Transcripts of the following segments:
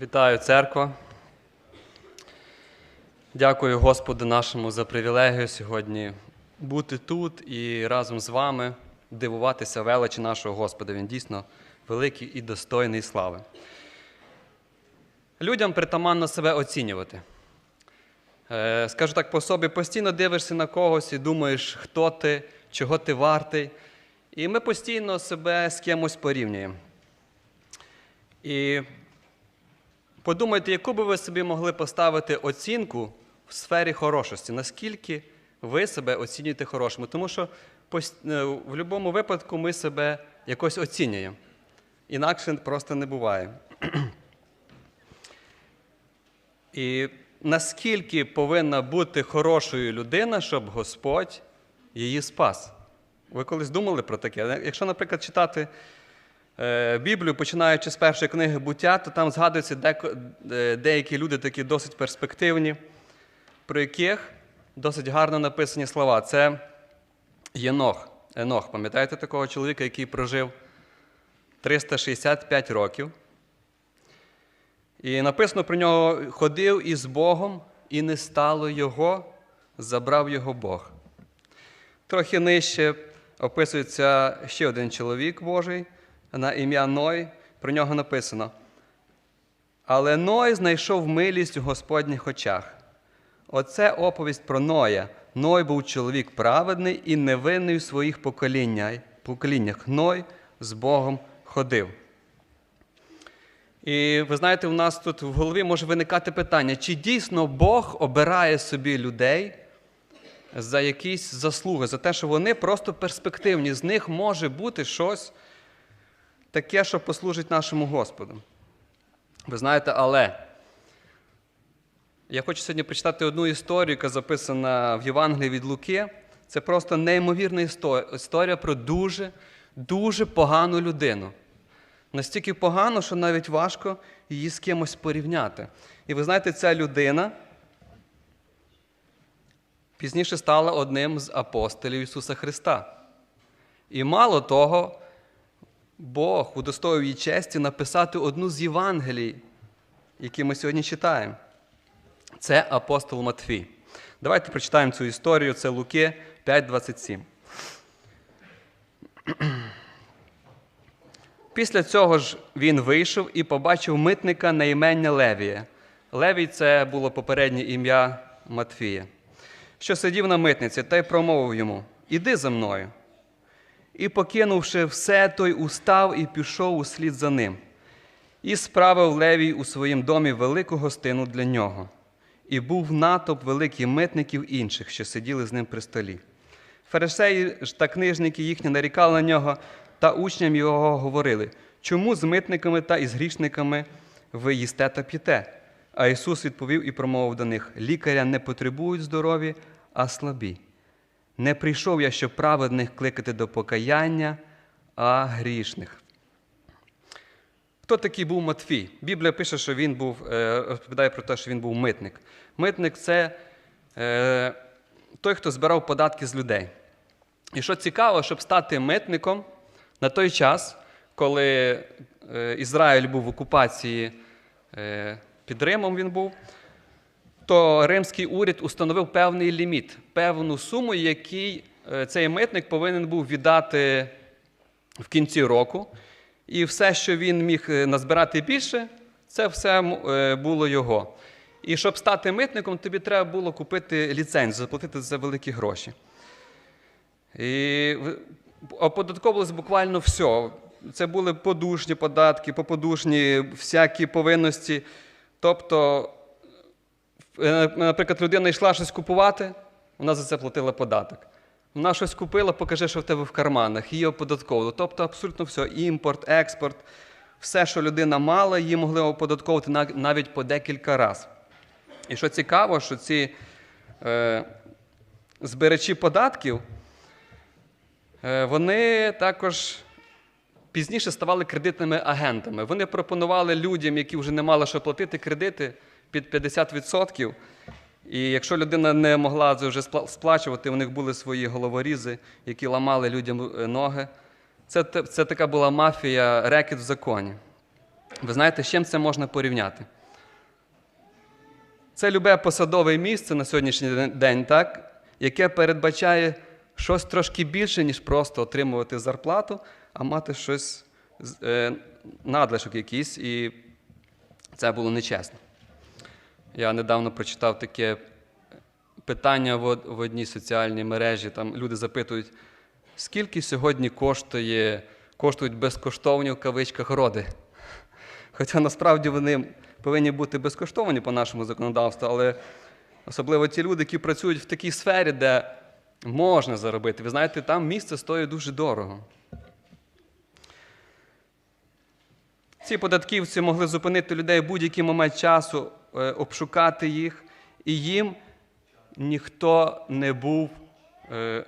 Вітаю церква. Дякую Господу нашому за привілегію сьогодні бути тут і разом з вами дивуватися величі нашого Господа. Він дійсно великий і достойний слави. Людям притаманно себе оцінювати. Е, Скажу так по собі, постійно дивишся на когось і думаєш, хто ти, чого ти вартий. І ми постійно себе з кимось порівнюємо. І Подумайте, яку би ви собі могли поставити оцінку в сфері хорошості, наскільки ви себе оцінюєте хорошими. Тому що е, в будь-якому випадку ми себе якось оцінюємо. Інакше просто не буває. І наскільки повинна бути хорошою людина, щоб Господь її спас? Ви колись думали про таке? Якщо, наприклад, читати Біблію, починаючи з першої книги буття, то там згадуються е, деякі люди такі досить перспективні, про яких досить гарно написані слова. Це Єнох. Енох, пам'ятаєте такого чоловіка, який прожив 365 років. І написано про нього: ходив із Богом, і не стало його, забрав його Бог. Трохи нижче описується ще один чоловік Божий на ім'я Ной. Про нього написано. Але Ной знайшов милість у Господніх очах. Оце оповість про Ноя. Ной був чоловік праведний і невинний у своїх поколіннях. Ной з Богом ходив. І ви знаєте, у нас тут в голові може виникати питання, чи дійсно Бог обирає собі людей за якісь заслуги, за те, що вони просто перспективні, з них може бути щось таке, що послужить нашому Господу. Ви знаєте, але я хочу сьогодні прочитати одну історію, яка записана в Євангелії від Луки. Це просто неймовірна історія, про дуже, дуже погану людину. Настільки погано, що навіть важко її з кимось порівняти. І ви знаєте, ця людина пізніше стала одним з апостолів Ісуса Христа. І мало того, Бог удостоїв їй честі написати одну з Євангелій, які ми сьогодні читаємо. Це апостол Матфій. Давайте прочитаємо цю історію. Це Луки 5,27. Після цього ж він вийшов і побачив митника на імення Левія. Левій це було попереднє ім'я Матфія, що сидів на митниці та й промовив йому: Іди за мною. І, покинувши все, той устав і пішов услід за ним. І справив Левій у своїм домі велику гостину для нього. І був натовп великих митників інших, що сиділи з ним при столі. Фарисеї ж та книжники їхні нарікали на нього, та учням його говорили, чому з митниками та із грішниками ви їсте та п'єте? А Ісус відповів і промовив до них: лікаря не потребують здорові, а слабі. Не прийшов я, щоб праведних кликати до покаяння, а грішних. Хто такий був Матфій? Біблія пише, що він був, е, розповідає про те, що він був митник. Митник це е, той, хто збирав податки з людей. І що цікаво, щоб стати митником на той час, коли е, Ізраїль був в окупації під Римом, він був, то римський уряд установив певний ліміт, певну суму, який е, цей митник повинен був віддати в кінці року. І все, що він міг е, назбирати більше, це все е, було його. І щоб стати митником, тобі треба було купити ліцензію, заплатити за великі гроші. І оподатковувалось буквально все. Це були подушні податки, поподушні, всякі повинності. Тобто, наприклад, людина йшла щось купувати, вона за це платила податок. Вона щось купила, покажи, що в тебе в карманах, її оподатковували. Тобто абсолютно все. Імпорт, експорт, все, що людина мала, її могли оподатковувати навіть по декілька разів. І що цікаво, що ці е, збирачі податків, е, вони також пізніше ставали кредитними агентами. Вони пропонували людям, які вже не мали що платити кредити під 50%. І якщо людина не могла це вже спла- сплачувати, у них були свої головорізи, які ламали людям е, ноги. Це, це така була мафія, рекет в законі. Ви знаєте, з чим це можна порівняти? Це любе посадове місце на сьогоднішній день, так, яке передбачає щось трошки більше, ніж просто отримувати зарплату, а мати щось е, надлишок якийсь, і це було нечесно. Я недавно прочитав таке питання в одній соціальній мережі. Там люди запитують, скільки сьогодні коштує, коштують безкоштовні в кавичках роди. Хоча насправді вони повинні бути безкоштовні по нашому законодавству, але особливо ті люди, які працюють в такій сфері, де можна заробити. Ви знаєте, там місце стоїть дуже дорого. Ці податківці могли зупинити людей в будь-який момент часу, е, обшукати їх, і їм ніхто не був, е,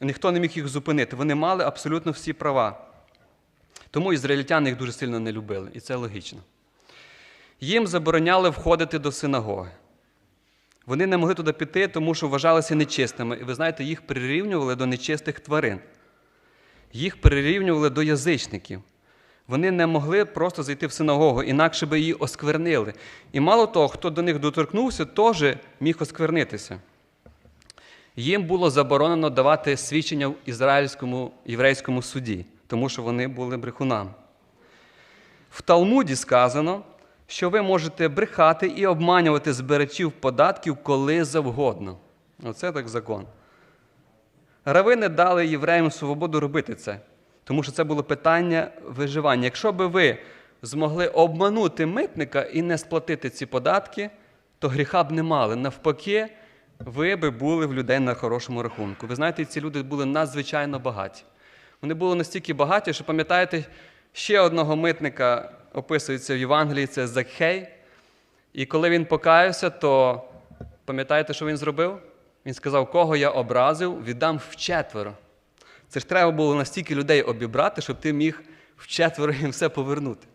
ніхто не міг їх зупинити. Вони мали абсолютно всі права. Тому ізраїльтяни їх дуже сильно не любили, і це логічно. Їм забороняли входити до синагоги. Вони не могли туди піти, тому що вважалися нечистими. І ви знаєте, їх прирівнювали до нечистих тварин. Їх прирівнювали до язичників. Вони не могли просто зайти в синагогу, інакше би її осквернили. І мало того, хто до них доторкнувся, теж міг осквернитися. Їм було заборонено давати свідчення в ізраїльському єврейському суді, тому що вони були брехунами. В Талмуді сказано, що ви можете брехати і обманювати збирачів податків коли завгодно. Оце так закон. Равини дали євреям свободу робити це, тому що це було питання виживання. Якщо би ви змогли обманути митника і не сплатити ці податки, то гріха б не мали. Навпаки, ви би були в людей на хорошому рахунку. Ви знаєте, ці люди були надзвичайно багаті. Вони були настільки багаті, що пам'ятаєте, ще одного митника описується в Євангелії, це Закхей. І коли він покаявся, то пам'ятаєте, що він зробив? Він сказав, кого я образив, віддам вчетверо. Це ж треба було настільки людей обібрати, щоб ти міг вчетверо їм все повернути.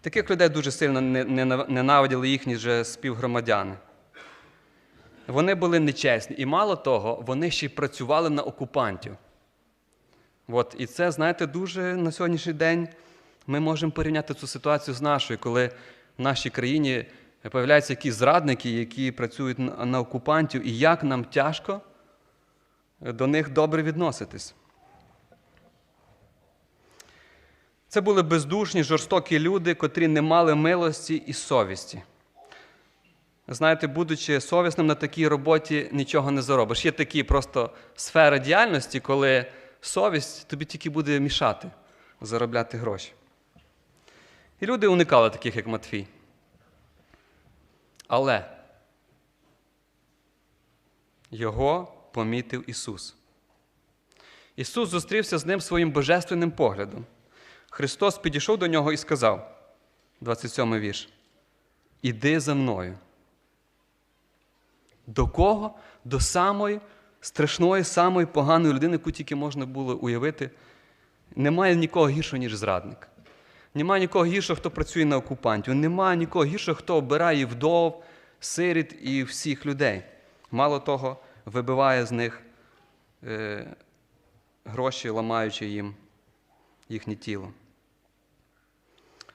Таких людей дуже сильно не- не- ненавиділи їхні же співгромадяни. Вони були нечесні. І мало того, вони ще й працювали на окупантів. От, і це, знаєте, дуже на сьогоднішній день ми можемо порівняти цю ситуацію з нашою, коли в нашій країні з'являються якісь зрадники, які працюють на окупантів, і як нам тяжко до них добре відноситись. Це були бездушні, жорстокі люди, котрі не мали милості і совісті. Знаєте, будучи совісним на такій роботі, нічого не заробиш. Є такі просто сфери діяльності, коли совість тобі тільки буде мішати заробляти гроші. І люди уникали таких, як Матфій. Але його помітив Ісус. Ісус зустрівся з ним своїм божественним поглядом. Христос підійшов до нього і сказав, 27 вірш, Іди за мною. До кого? До самої страшної, самої поганої людини, яку тільки можна було уявити. Немає нікого гіршого, ніж зрадник. Немає нікого гіршого, хто працює на окупантів. Немає нікого гіршого, хто обирає вдов, сиріт і всіх людей. Мало того, вибиває з них е, гроші, ламаючи їм їхнє тіло.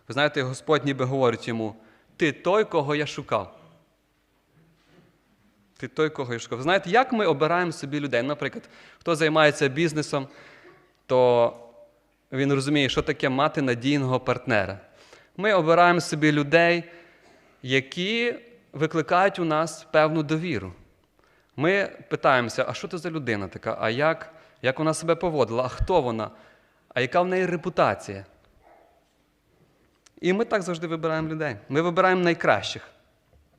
Ви знаєте, Господь ніби говорить йому: ти той, кого я шукав. Ти той, кого я шукав. Ви Знаєте, як ми обираємо собі людей? Наприклад, хто займається бізнесом, то він розуміє, що таке мати надійного партнера. Ми обираємо собі людей, які викликають у нас певну довіру. Ми питаємося, а що це за людина така? А як, як вона себе поводила? А хто вона? А яка в неї репутація? І ми так завжди вибираємо людей. Ми вибираємо найкращих,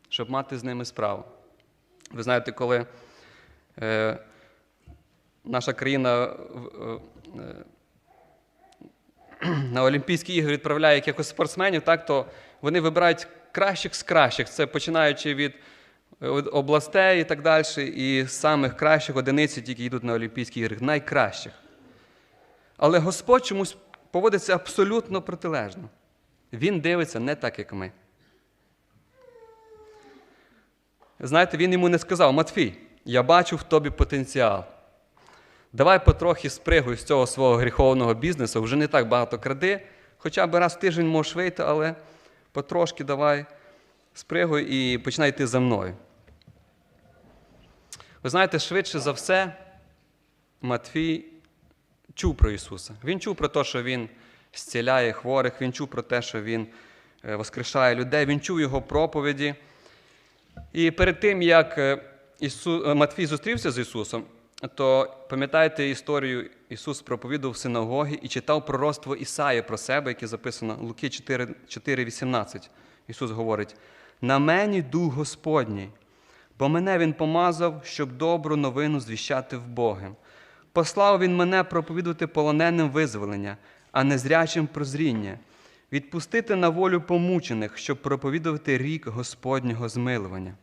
щоб мати з ними справу. Ви знаєте, коли е, наша країна е, е, на Олімпійські ігри відправляє якихось спортсменів, так, то вони вибирають кращих з кращих. Це починаючи від областей і так далі, і самих кращих одиниць, які йдуть на Олімпійські ігри, найкращих. Але Господь чомусь поводиться абсолютно протилежно. Він дивиться не так, як ми. Знаєте, він йому не сказав: Матфій, я бачу в тобі потенціал. Давай потрохи спригуй з цього свого гріховного бізнесу, вже не так багато кради, Хоча б раз в тиждень можеш вийти, але потрошки давай спригуй і починай йти за мною. Ви знаєте, швидше за все, Матвій чув про Ісуса. Він чув про те, що Він зціляє хворих, він чув про те, що Він е, воскрешає людей, він чув Його проповіді. І перед тим, як е, Ісу... е, Матвій зустрівся з Ісусом, то пам'ятаєте історію, Ісус проповідував в синагогі і читав пророцтво Ісаї про себе, яке записано Луки 4, 4,18. Ісус говорить: на мені дух Господній, бо мене Він помазав, щоб добру новину звіщати в Боги. Послав Він мене проповідувати полоненим визволення, а незрячим прозріння, відпустити на волю помучених, щоб проповідувати рік Господнього змилування.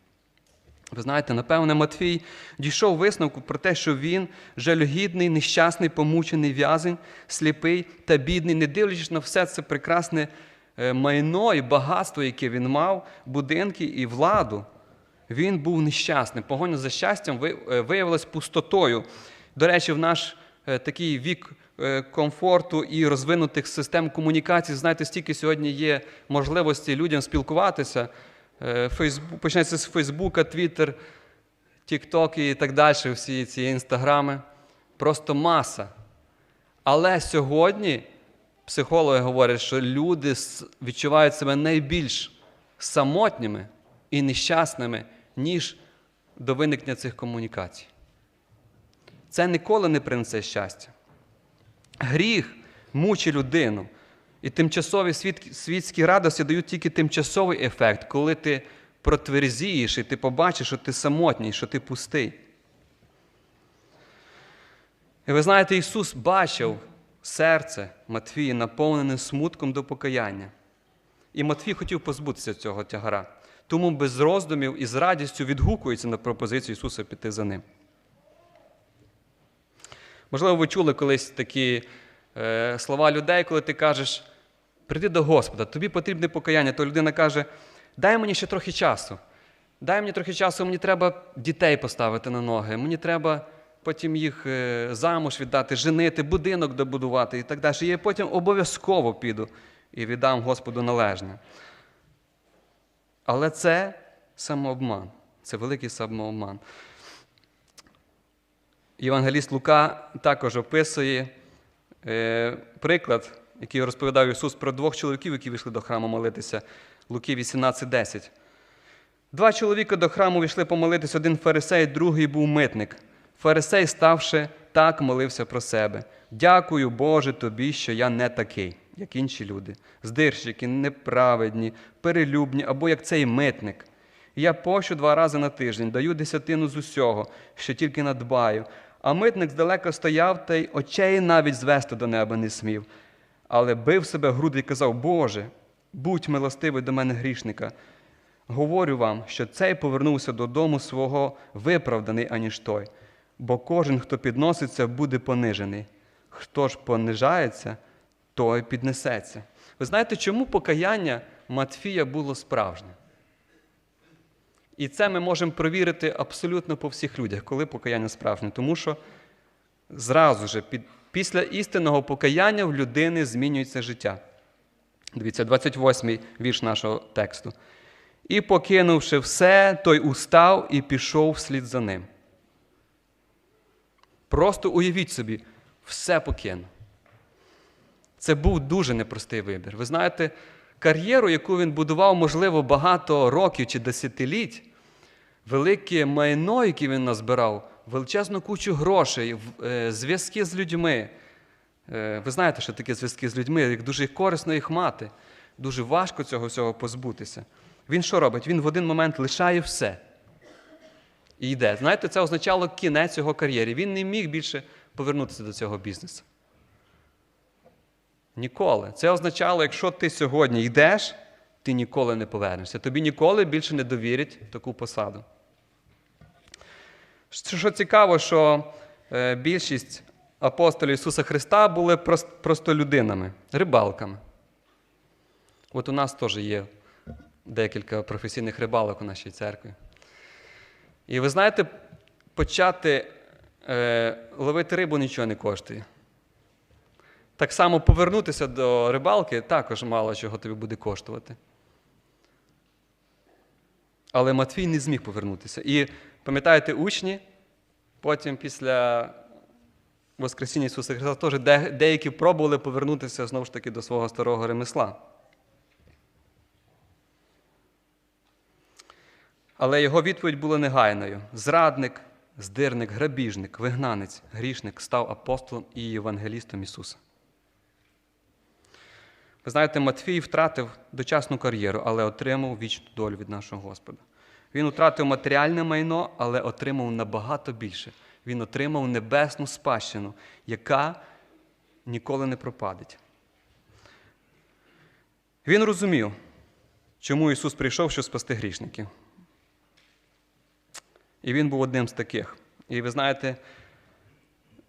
Ви знаєте, напевне, Матфій дійшов висновку про те, що він жалюгідний, нещасний, помучений в'язень, сліпий та бідний, не дивлячись на все це прекрасне е, майно і багатство, яке він мав, будинки і владу. Він був нещасним. Погоня за щастям е, виявилась пустотою. До речі, в наш е, такий вік е, комфорту і розвинутих систем комунікацій, знаєте, стільки сьогодні є можливості людям спілкуватися. Фейсбук, почнеться з Фейсбука, Твіттер, Тікток і так далі, всі ці інстаграми. Просто маса. Але сьогодні психологи говорять, що люди відчувають себе найбільш самотніми і нещасними, ніж до виникнення цих комунікацій. Це ніколи не принесе щастя. Гріх мучить людину. І тимчасові світські радості дають тільки тимчасовий ефект, коли ти протверзієш і ти побачиш, що ти самотній, що ти пустий. І ви знаєте, Ісус бачив серце Матвія, наповнене смутком до покаяння. І Матвій хотів позбутися цього тягара. Тому без роздумів і з радістю відгукується на пропозицію Ісуса піти за ним. Можливо, ви чули колись такі е, слова людей, коли ти кажеш, прийди до Господа, тобі потрібне покаяння, то людина каже, дай мені ще трохи часу. Дай мені трохи часу, мені треба дітей поставити на ноги, мені треба потім їх е, замуж віддати, женити, будинок добудувати і так далі. Я потім обов'язково піду і віддам Господу належне. Але це самообман, це великий самообман. Євангеліст Лука також описує е, приклад, який розповідав Ісус про двох чоловіків, які вийшли до храму молитися. Луки 18:10. Два чоловіка до храму війшли помолитися, один фарисей, другий був митник. Фарисей, ставши так, молився про себе. Дякую, Боже, тобі, що я не такий, як інші люди, здирщики, неправедні, перелюбні або як цей митник. Я пощу два рази на тиждень, даю десятину з усього, що тільки надбаю. А митник здалека стояв та й очей навіть звести до неба не смів. Але бив себе груди і казав: Боже, будь милостивий до мене грішника. Говорю вам, що цей повернувся додому свого виправданий, аніж той. Бо кожен, хто підноситься, буде понижений. Хто ж понижається, той піднесеться. Ви знаєте, чому покаяння Матфія було справжнє? І це ми можемо провірити абсолютно по всіх людях, коли покаяння справжнє. Тому що зразу же під, після істинного покаяння в людини змінюється життя. Дивіться, 28-й вірш нашого тексту. І, покинувши все, той устав і пішов вслід за ним. Просто уявіть собі, все покинув. Це був дуже непростий вибір. Ви знаєте, кар'єру, яку він будував, можливо, багато років чи десятиліть, велике майно, яке він назбирав, величезну кучу грошей, е, зв'язки з людьми. Е, Ви знаєте, що таке зв'язки з людьми, як дуже корисно їх мати. Дуже важко цього всього позбутися. Він що робить? Він в один момент лишає все і йде. Знаєте, це означало кінець його кар'єри. Він не міг більше повернутися до цього бізнесу. Ніколи. Це означало, якщо ти сьогодні йдеш, ти ніколи не повернешся. Тобі ніколи більше не довірять таку посаду. Що цікаво, що е, більшість апостолів Ісуса Христа були прос- просто людинами, рибалками. От у нас теж є декілька професійних рибалок у нашій церкві. І ви знаєте, почати е, ловити рибу нічого не коштує. Так само повернутися до рибалки також мало чого тобі буде коштувати. Але Матвій не зміг повернутися. І пам'ятаєте, учні, потім після Воскресіння Ісуса Христа теж деякі пробували повернутися знову ж таки до свого старого ремесла. Але його відповідь була негайною: зрадник, здирник, грабіжник, вигнанець, грішник став апостолом і євангелістом Ісуса. Ви знаєте, Матфій втратив дочасну кар'єру, але отримав вічну долю від нашого Господа. Він втратив матеріальне майно, але отримав набагато більше. Він отримав небесну спадщину, яка ніколи не пропадеть. Він розумів, чому Ісус прийшов, щоб спасти грішників. І він був одним з таких. І ви знаєте,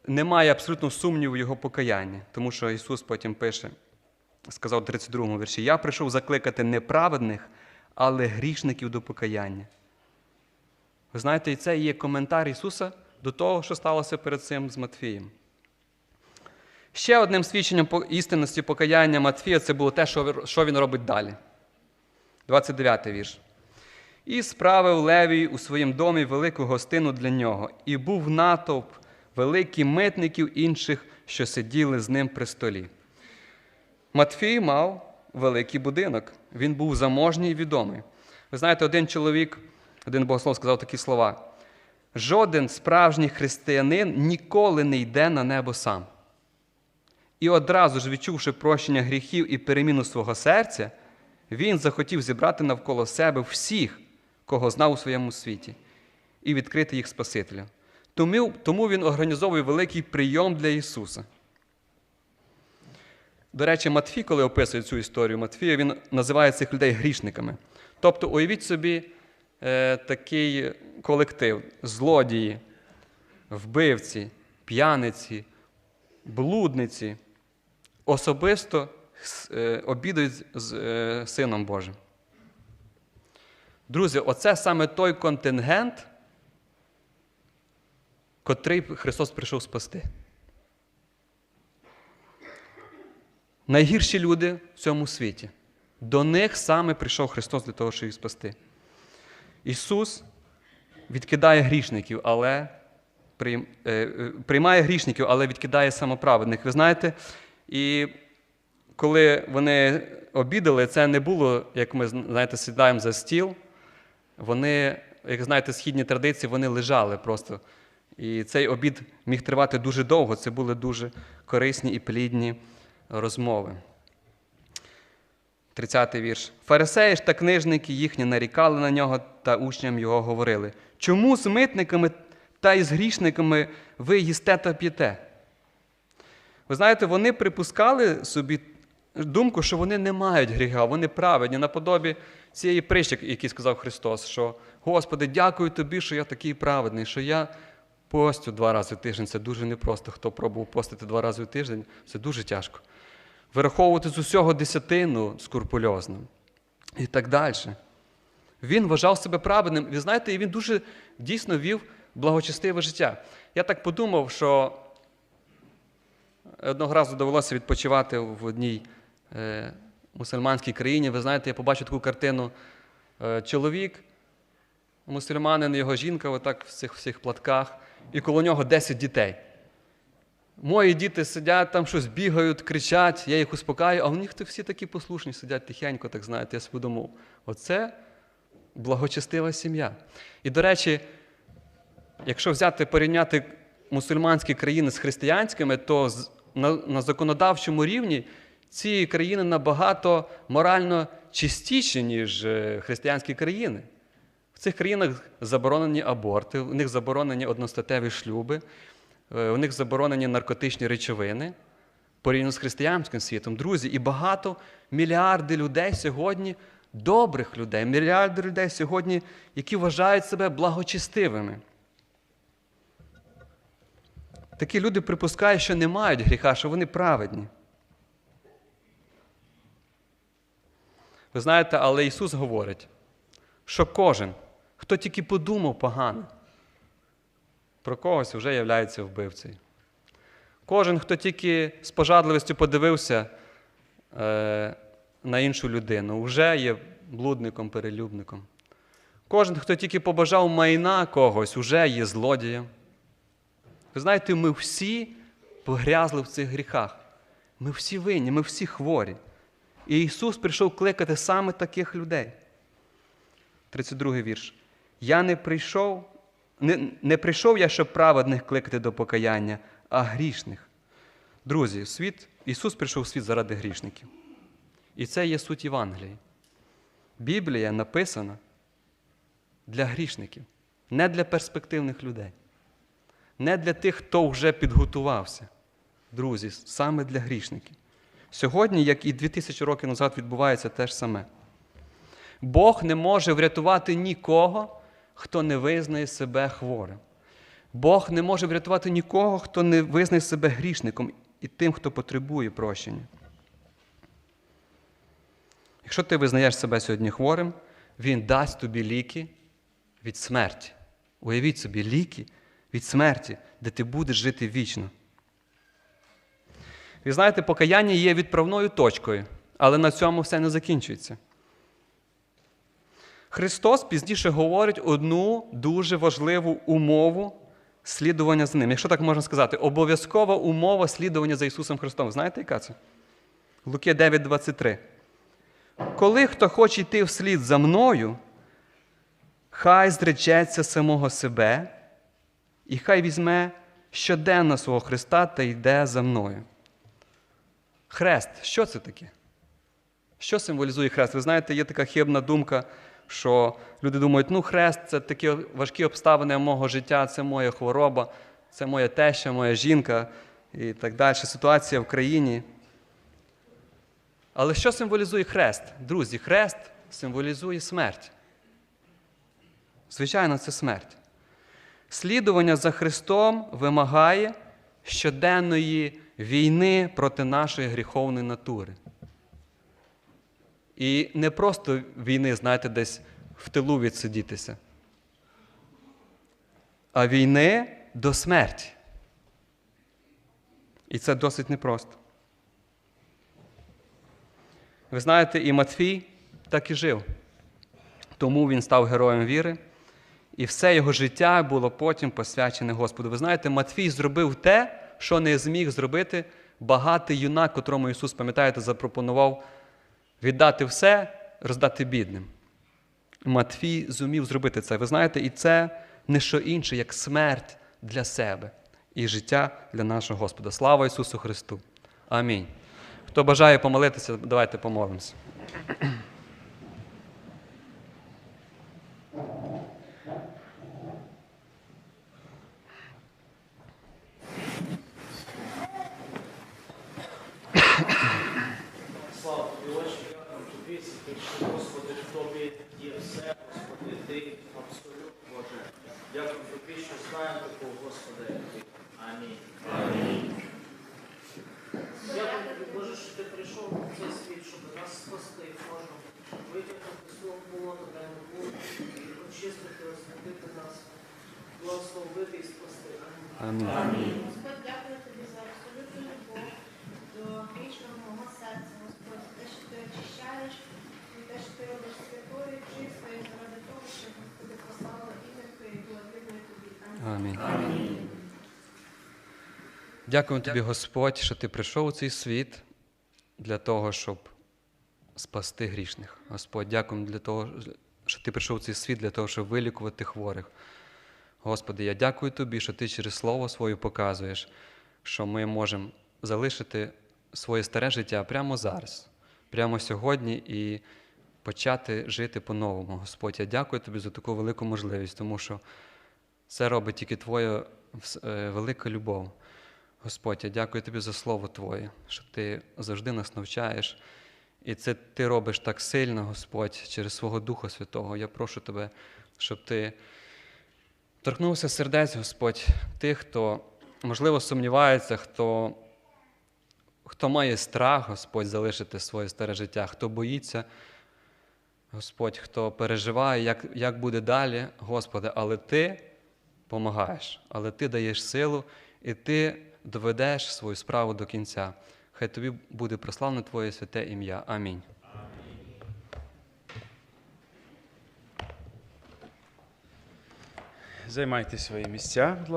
немає абсолютно сумніву в його покаянні, тому що Ісус потім пише, сказав у 32 вірші: Я прийшов закликати не праведних, але грішників до покаяння. Ви знаєте, і це є коментар Ісуса до того, що сталося перед цим з Матфієм. Ще одним свідченням істинності покаяння Матфія це було те, що він робить далі. 29 вірш. І справив Левій у своїм домі велику гостину для нього, і був натовп великий митників інших, що сиділи з ним при столі. Матфій мав великий будинок. Він був заможній і відомий. Ви знаєте, один чоловік, один богослов сказав такі слова: жоден справжній християнин ніколи не йде на небо сам. І одразу ж, відчувши прощення гріхів і переміну свого серця, він захотів зібрати навколо себе всіх, кого знав у своєму світі, і відкрити їх Спасителю. Тому, тому він організовує великий прийом для Ісуса. До речі, Матфій, коли описує цю історію Матфія, він називає цих людей грішниками. Тобто, уявіть собі е, такий колектив: злодії, вбивці, п'яниці, блудниці, особисто е, обідають з е, Сином Божим. Друзі, оце саме той контингент, котрий Христос прийшов спасти. Найгірші люди в цьому світі. До них саме прийшов Христос для того, щоб їх спасти. Ісус відкидає грішників, але е, е, приймає грішників, але відкидає самоправедних. Ви знаєте, і коли вони обідали, це не було, як ми знаєте, сідаємо за стіл. Вони, як знаєте, східні традиції, вони лежали просто. І цей обід міг тривати дуже довго. Це були дуже корисні і плідні розмови. 30-й вірш. Фарисеї ж та книжники їхні нарікали на нього та учням його говорили: чому з митниками та із грішниками ви їсте та п'єте? Ви знаєте, вони припускали собі думку, що вони не мають гріха, вони праведні, наподобі цієї притчі, який сказав Христос, що Господи, дякую тобі, що я такий праведний, що я постю два рази в тиждень. Це дуже непросто. Хто пробував постити два рази в тиждень, це дуже тяжко. Вираховувати з усього десятину скрупульозно і так далі. Він вважав себе праведним. Ви знаєте, і він дуже дійсно вів благочестиве життя. Я так подумав, що одного разу довелося відпочивати в одній е, мусульманській країні. Ви знаєте, я побачив таку картину. Е, чоловік, мусульманин, його жінка, отак в цих всіх платках, і коло нього 10 дітей. Мої діти сидять там щось бігають, кричать, я їх успокаю, а у них всі такі послушні сидять тихенько, так знаєте, я собі думав, оце благочестива сім'я. І, до речі, якщо взяти порівняти мусульманські країни з християнськими, то на, на законодавчому рівні ці країни набагато морально чистіші, ніж е, християнські країни. В цих країнах заборонені аборти, у них заборонені одностатеві шлюби, у них заборонені наркотичні речовини порівняно з християнським світом. Друзі, і багато мільярди людей сьогодні, добрих людей, мільярди людей сьогодні, які вважають себе благочестивими. Такі люди припускають, що не мають гріха, що вони праведні. Ви знаєте, але Ісус говорить, що кожен, хто тільки подумав погано, про когось вже являється вбивцею. Кожен, хто тільки з пожадливістю подивився е, на іншу людину, вже є блудником, перелюбником. Кожен, хто тільки побажав майна когось, уже є злодієм. Ви знаєте, ми всі погрязли в цих гріхах. Ми всі винні, ми всі хворі. І Ісус прийшов кликати саме таких людей. 32 вірш. Я не прийшов, не, не прийшов я, щоб праведних кликати до покаяння, а грішних. Друзі, світ, Ісус прийшов у світ заради грішників. І це є суть Євангелії. Біблія написана для грішників, не для перспективних людей, не для тих, хто вже підготувався. Друзі, саме для грішників. Сьогодні, як і 2000 років назад, відбувається те ж саме. Бог не може врятувати нікого, хто не визнає себе хворим. Бог не може врятувати нікого, хто не визнає себе грішником і тим, хто потребує прощення. Якщо ти визнаєш себе сьогодні хворим, Він дасть тобі ліки від смерті. Уявіть собі, ліки від смерті, де ти будеш жити вічно. Ви знаєте, покаяння є відправною точкою, але на цьому все не закінчується. Христос пізніше говорить одну дуже важливу умову слідування за ним. Якщо так можна сказати, обов'язкова умова слідування за Ісусом Христом. Знаєте, яка це? Луки 9:23. Коли хто хоче йти вслід за мною, хай зречеться самого себе, і хай візьме щоденно свого Христа та йде за мною. Хрест, що це таке? Що символізує хрест? Ви знаєте, є така хибна думка, що люди думають, ну хрест це такі важкі обставини мого життя, це моя хвороба, це моя теща, моя жінка і так далі. Ситуація в країні. Але що символізує хрест? Друзі, хрест символізує смерть. Звичайно, це смерть. Слідування за Христом вимагає щоденної війни проти нашої гріховної натури. І не просто війни, знаєте, десь в тилу відсидітися, а війни до смерті. І це досить непросто. Ви знаєте, і Матфій так і жив. Тому він став героєм віри, і все його життя було потім посвячене Господу. Ви знаєте, Матфій зробив те, що не зміг зробити багатий юнак, котрому Ісус, пам'ятаєте, запропонував віддати все, роздати бідним. Матфій зумів зробити це. Ви знаєте, і це не що інше, як смерть для себе і життя для нашого Господа. Слава Ісусу Христу! Амінь. Хто бажає помолитися, давайте помолимося. Слава тобі, Отче, дякую тобі, за те, що, Господи, в тобі є все, Господи, ти абсолют, Боже. Дякую тобі, що знаємо такого, Господи, як ти. Амінь. Дякую тобі, Боже, що ти прийшов в цей світ, щоб нас спасти, Боже, витягнути того болота, де ми були, очистити, освятити нас, благословити і спасти. Амінь. Амінь. Господь, дякую тобі за абсолютну любов до грішного мого серця, Господь, за те, що ти очищаєш, і те, що ти робиш святою, чистою, заради того, щоб Господи послала ім'я Твоє і було видно тобі. Амінь. Амінь. Тобі, Господь, що ти прийшов у цей світ для того, щоб спасти грішних. Господь, дякую для того, що ти прийшов у цей світ для того, щоб вилікувати хворих. Господи, я дякую тобі, що ти через Слово своє показуєш, що ми можемо залишити своє старе життя прямо зараз, прямо сьогодні і почати жити по-новому. Господь, я дякую тобі за таку велику можливість, тому що це робить тільки Твоя е, велика любов. Господь, я дякую тобі за слово Твоє, що ти завжди нас навчаєш. І це ти робиш так сильно, Господь, через свого Духа Святого. Я прошу тебе, щоб ти торкнувся сердець, Господь, тих, хто, можливо, сумнівається, хто, хто має страх, Господь, залишити своє старе життя, хто боїться, Господь, хто переживає, як, як буде далі, Господи, але Ти помагаєш, але Ти даєш силу, і Ти доведеш свою справу до кінця. Хай тобі буде прославлено Твоє святе ім'я. Амінь. Займайте свої місця, будь ласка.